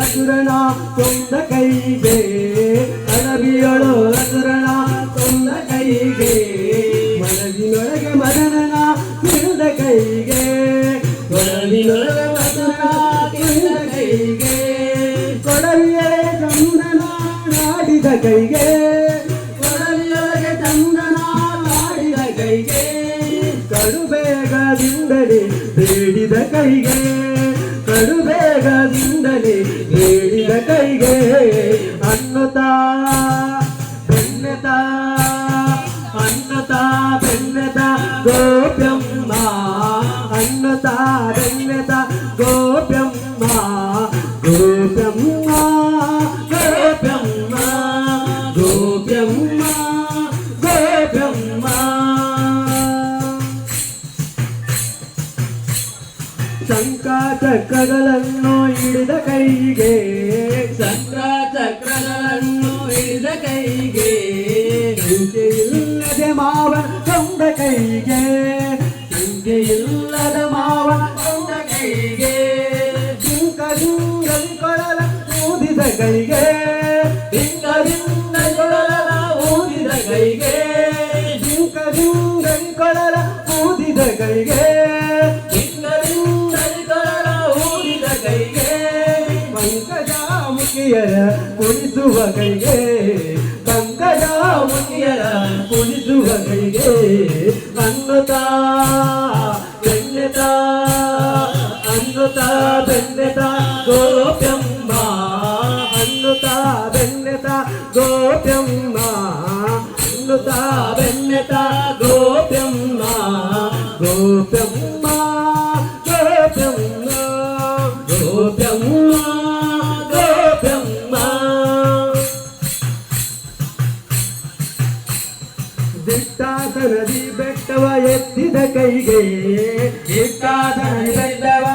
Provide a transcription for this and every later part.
ಅಸುರನ ಕೊಂದ ಕೈಗೆ ಅಡವಿಯೊಳು ಅಸುರನ ಕೊಂದ ಕೈಗೆ ಮನದಿನೊಳಗೆ ಮದನನ ಕಿರುದ ಕೈಗೆ ಕೊಡಲಿನೊಳಗೆ ಮದನ ನಾಡಿದ ಕೈಗೆ ಕೊಡಲಿಯೊಳಗೆ ಚಂದನ ನಾಡಿದ ಕೈಗೆ ಕಡುಬೇಗದಿಂದಲೇ ಬೇಡಿದ ಕೈಗೆ ಕಡುಬೇಗದಿಂದಲೇ ಬೇಡಿದ ಕೈಗೆ ಅನ್ನತಾ ಬೆನ್ನತಾ ಅನ್ನತಾ ಬೆನ್ನತ ಗೋಪ್ಯಮ್ಮ ಚಕ್ರಗಳನ್ನು ಹಿಡಿದ ಕೈಗೆ ಶಂಕ ಚಕ್ರಗಳನ್ನು ಹಿಡಿದ ಕೈಗೆ. ಇಲ್ಲದೆ ಮಾವ ಕೊಂಡ ಕೈಗೆ ಇಲ್ಲದ ಮಾವ ಕೊಂಡ ಕೈಗೆ. ಕೊಡಲ ಊದಿದ ಕೈಗೆ ಕೊಡಲ ಊದಿದ ಕೈಗೆ. ಕೊಡಲ ಊದಿದ ಕೈಗೆ. ಪಂಕಜಾಮುಖಿಯರ ಕುಣಿಸುವ ಕೈಗೆ ಪಂಕಜಾಮುಖಿಯರ ಕುಣಿಸುವ ಕೈಗೆ ಅನ್ನತಾ ಬೆನ್ನೆತಾ ಅನ್ನತಾ ಬೆನ್ನೆತಾ ಗೋಪ್ಯಮ್ಮ ಅನ್ನತಾ ಬೆನ್ನೆತಾ ಗೋಪ್ಯಮ್ಮ ಅನ್ನತಾ ಬೆನ್ನೆತಾ ಗೋಪ್ಯಮ್ಮ ಗೋಪ್ಯಮ್ಮ ಗೋಪ್ಯಮ್ಮ ದಿಟ್ಟಾದ ನದಿ ಬೆಟ್ಟವ ಎತ್ತಿದ ಕೈಗೆ ದಿಟ್ಟಾದ ನದಿ ಬೆಟ್ಟವ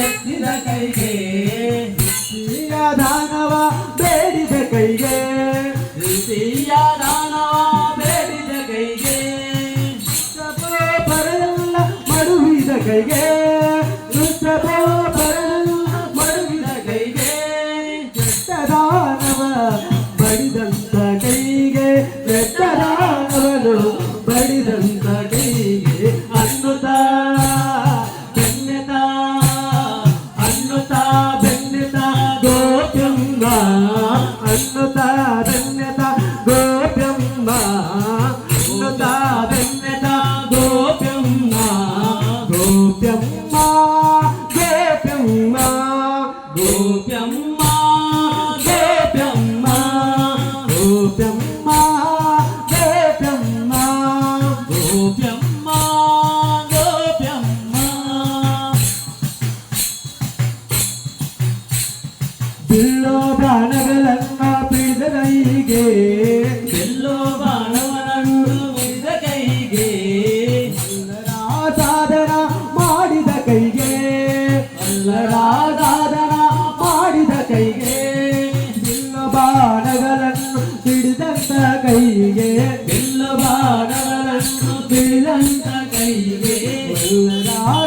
ಎತ್ತಿದ ಕೈಗೆ ಅನ್ನುತ್ತಾ ಬೆನ್ನೆತ ಗೋಪ್ಯಮ್ಮ ಗೋಪ್ಯಮ್ಮ ಗೋಪ್ಯಮ್ಮ ಗೋಪ್ಯಮ್ಮ ಗೋಪ್ಯಮ್ಮ ಗೋಪ್ಯಮ್ಮ ಗೋಪ್ಯಮ್ಮ ಗೋಪ್ಯಮ್ಮ ಗೋಪ್ಯಮ್ಮ ಬಿಲ್ಲೋ ಬಾಣಗಳನ್ನ ಪಿಡಿದ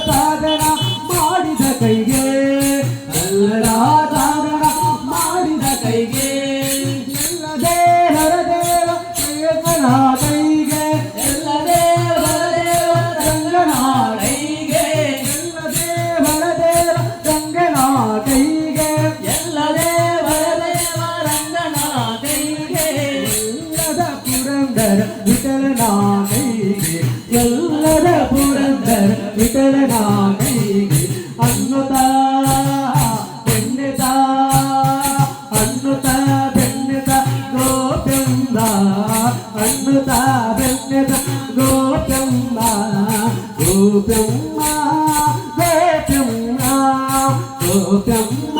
ಸಾಧನ ಮಾಡಿದ ಕೈಗೆ ಅಲ್ಲರ ಸಾಧನ ಮಾಡಿದ ಕೈಗೆ ಎಲ್ಲದೇ ಹರದೇವ ಶ್ರೀಯಪ್ಪನ ಕೈಗೆ ಎಲ್ಲದೇ ಹರದೇವ ರಂಗನ ಕೈಗೆ ಎಲ್ಲದೇ ಹರದೇವ ರಂಗನ ಕೈಗೆ ಎಲ್ಲದ ಪುರಂದರ ವಿಠಲನ ಕೈಗೆ ಅನ್ನುತ್ತಾ ಬೆನ್ನೆತ ಅನ್ನುತ್ತ ಬೆನ್ನೆತ ಗೋಪ್ಯಂದ ಅನ್ನುತ್ತ ಬೆನ್ನೆತ ಗೋಪ್ಯಂದ ಗೋಪ್ಯಮ್ಮ ಗೋಪ್ಯಮ್ಮ ಗೋಪ್ಯಮ್ಮ